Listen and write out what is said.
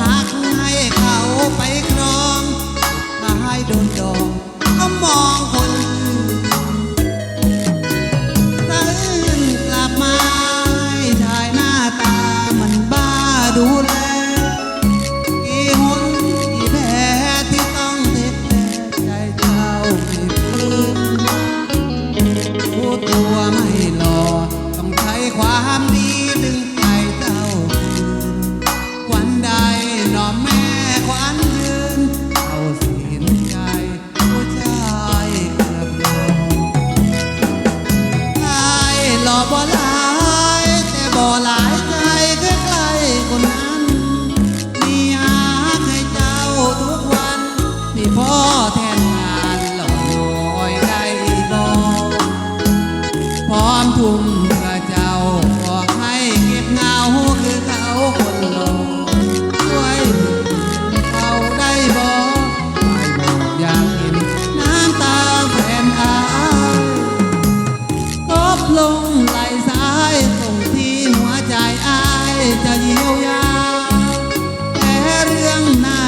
หักให้เขาไปครองตาให้โดนดองก็มองคนตื่นกลับมาถ่ายหน้าตามันบ้าดูแลกี่หนกี่แผลที่ต้องเจ็บแต่ใจเจ้าไม่ปลื้มรู้ตัวไม่หล่อต้องใช้ความดีดึง ทุ่มเพื่เจ้าบอกให้เก็บเงาคือเขาคนหลงช่วยเขาได้บอกไม่บอกอยากเห็นน้ำตาแฟนอายตบลงไหลซ้ายตรงที่หัวใจอายจะเยียวยาแต่เรื่องหน้า